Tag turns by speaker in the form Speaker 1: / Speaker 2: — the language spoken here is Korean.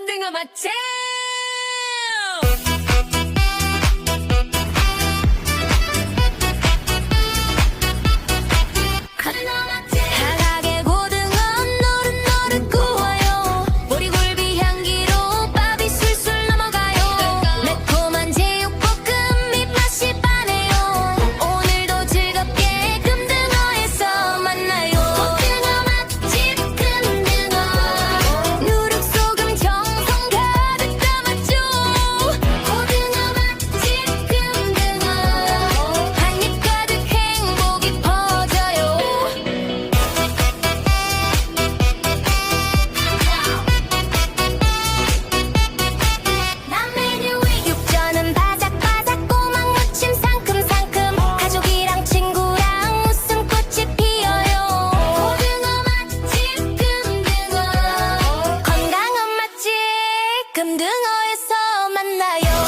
Speaker 1: 금등어 맛집! 상어에서 만나요.